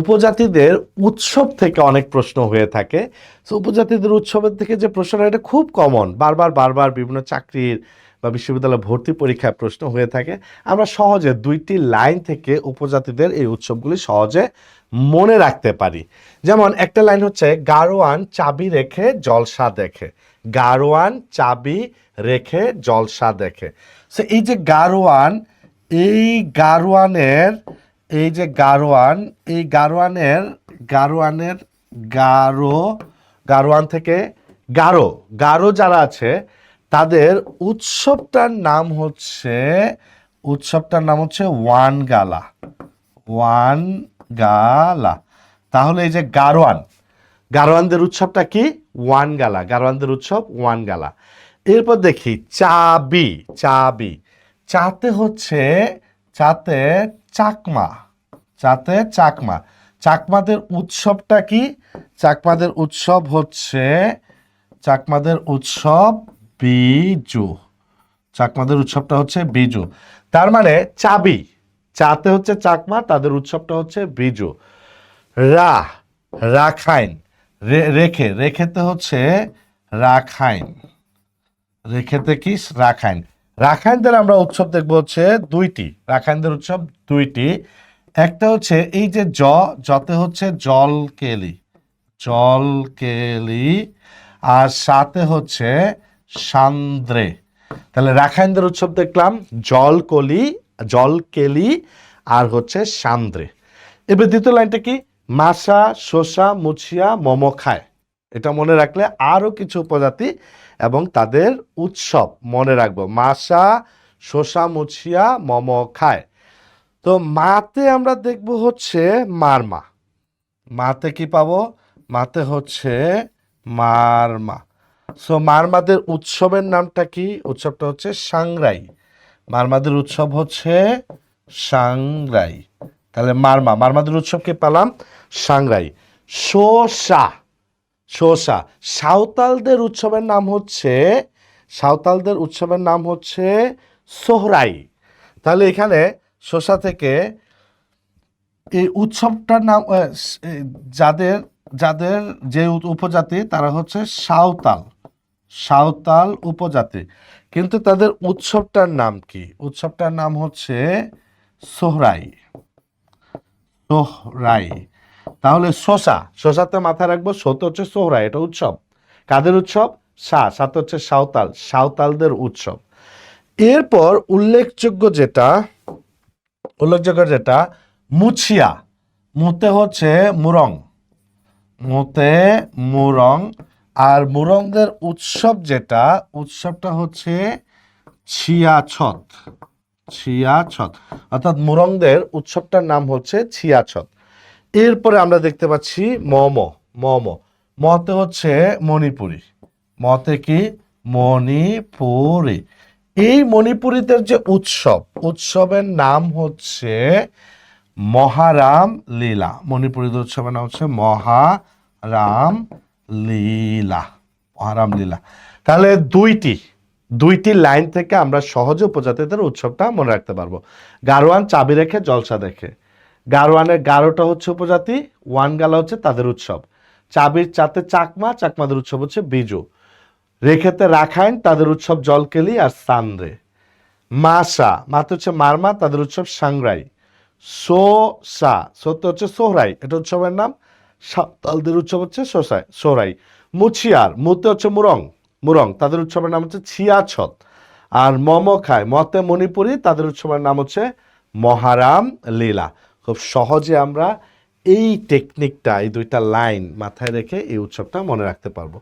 উপজাতিদের উৎসব থেকে অনেক প্রশ্ন হয়ে থাকে। সো উপজাতিদের উৎসবের থেকে যে প্রশ্নটা, এটা খুব কমন বারবার বারবার বিভিন্ন চাকরির বা বিশ্ববিদ্যালয় ভর্তি পরীক্ষায় প্রশ্ন হয়ে থাকে। আমরা সহজে দুইটি লাইন থেকে উপজাতিদের এই উৎসবগুলি সহজে মনে রাখতে পারি। যেমন, একটা লাইন হচ্ছে গারোয়ান চাবি রেখে জলসা দেখে। গারোয়ান চাবি রেখে জলসা দেখে। সো এই যে গারোয়ান এই গারোয়ানের এই যে গারোয়ান, এই গারোয়ানের গারোয়ানের গারো, গারোয়ান থেকে গারো গারো যারা আছে, তাদের উৎসবটার নাম হচ্ছে, উৎসবটার নাম হচ্ছে ওয়ান গালা ওয়ান গালা তাহলে এই যে গারোয়ান, গারোয়ানদের উৎসবটা কি? ওয়ান গালা গারোয়ানদের উৎসব ওয়ান গালা এরপর দেখি, চাবি চাবি। চাতে হচ্ছে চাতে চাকমা চাতে চাকমা। চাকমাদের উৎসবটা কি? চাকমাদের উৎসব হচ্ছে, চাকমাদের উৎসব বিজু। চাকমাদের উৎসবটা হচ্ছে বিজু। তার মানে চাবি। চাতে হচ্ছে চাকমা, তাদের উৎসবটা হচ্ছে বিজু। রা, রাখাইন। রেখে, রেখেতে হচ্ছে রাখাইন। রেখেতে কি? রাখাইন। রাখাইনদের আমরা উৎসব দেখব হচ্ছে দুইটি। রাখাইনদের উৎসব দুইটি। একটা হচ্ছে এই যে জ, জতে হচ্ছে জল কেলি জল কেলি আর সাথে হচ্ছে সান্দ্রে। তাহলে রাখাইনদের উৎসব দেখলাম, জলকলি, জলকেলি আর হচ্ছে সান্দ্রে। এবার দ্বিতীয় লাইনটা কি? মাসা শসা, মুছিয়া, মোমো খায়। এটা মনে রাখলে আরও কিছু উপজাতি এবং তাদের উৎসব মনে রাখব। মাসা শসা, মুছিয়া, মম খায়। তো মাতে আমরা দেখব হচ্ছে মারমা। মাতে কি পাবো? মাতে হচ্ছে মারমা। সো মারমাদের উৎসবের নামটা কি? উৎসবটা হচ্ছে সাংরাই। মারমাদের উৎসব হচ্ছে সাংরাই। তাহলে মারমা, মারমাদের উৎসব কি পেলাম? সাংরাই। শোষা শোষা, সাঁওতালদের উৎসবের নাম হচ্ছে, সাঁওতালদের উৎসবের নাম হচ্ছে সোহরাই। তাহলে এখানে শোষা থেকে এই উৎসবটার নাম যাদের যাদের যে উপজাতি, তারা হচ্ছে সাঁওতাল। সাঁওতাল উপজাতি। কিন্তু তাদের উৎসবটার নাম কি? উৎসবটার নাম হচ্ছে সোহরাই। সোহরাই। তাহলে শশা, শশাতে মাথায় রাখব সত হচ্ছে সোহরা এটা উৎসব। কাদের উৎসব? সা সাথে হচ্ছে সাঁওতাল, সাঁওতালদের উৎসব। এরপর উল্লেখযোগ্য যেটা উল্লেখযোগ্য যেটা, মুছিয়া, মুতে হচ্ছে মুরং, মুতে মুরং, আর মুরংদের উৎসব যেটা, উৎসবটা হচ্ছে ছিয়াছট ছিয়াছট অর্থাৎ মুরংদের উৎসবটার নাম হচ্ছে ছিয়াছট এরপরে আমরা দেখতে পাচ্ছি মম মম। মতে হচ্ছে মণিপুরি। মতে কি? মণিপুরি। এই মণিপুরীদের যে উৎসব, উৎসবের নাম হচ্ছে মহারাম লীলা। মণিপুরীদের উৎসবের নাম হচ্ছে মহারাম লীলা মহারাম লীলা। তাহলে দুইটি দুইটি লাইন থেকে আমরা সহজে উপজাতিদের উৎসবটা মনে রাখতে পারব। গারোয়ান চাবি রেখে, জলসা দেখে। গারোয়ানের গারোটা হচ্ছে উপজাতি, ওয়ান গালা হচ্ছে তাদের উৎসব। চাবির চাতে চাকমা, চাকমাদের উৎসব হচ্ছে বিজু। রেখেতে রাখাইন, তাদের উৎসব জলকেলি আর সানরে মাসা মাতে হচ্ছে মারমা, তাদের উৎসব সাংরাই। সো সা সত্য হচ্ছে সোহরাই, এটা উৎসবের নাম। সাঁওতালদের উৎসব হচ্ছে সোসাই, সোহরাই। মুছিয়ার, মুতে হচ্ছে মুরং মুরং, তাদের উৎসবের নাম হচ্ছে ছিয়াছত। আর মম খায় মতে মণিপুরি, তাদের উৎসবের নাম হচ্ছে মহারাম লীলা। খুব সহজে আমরা এই টেকনিকটা এই দুইটা লাইন মাথায় রেখে এই উৎসবটা মনে রাখতে পারব।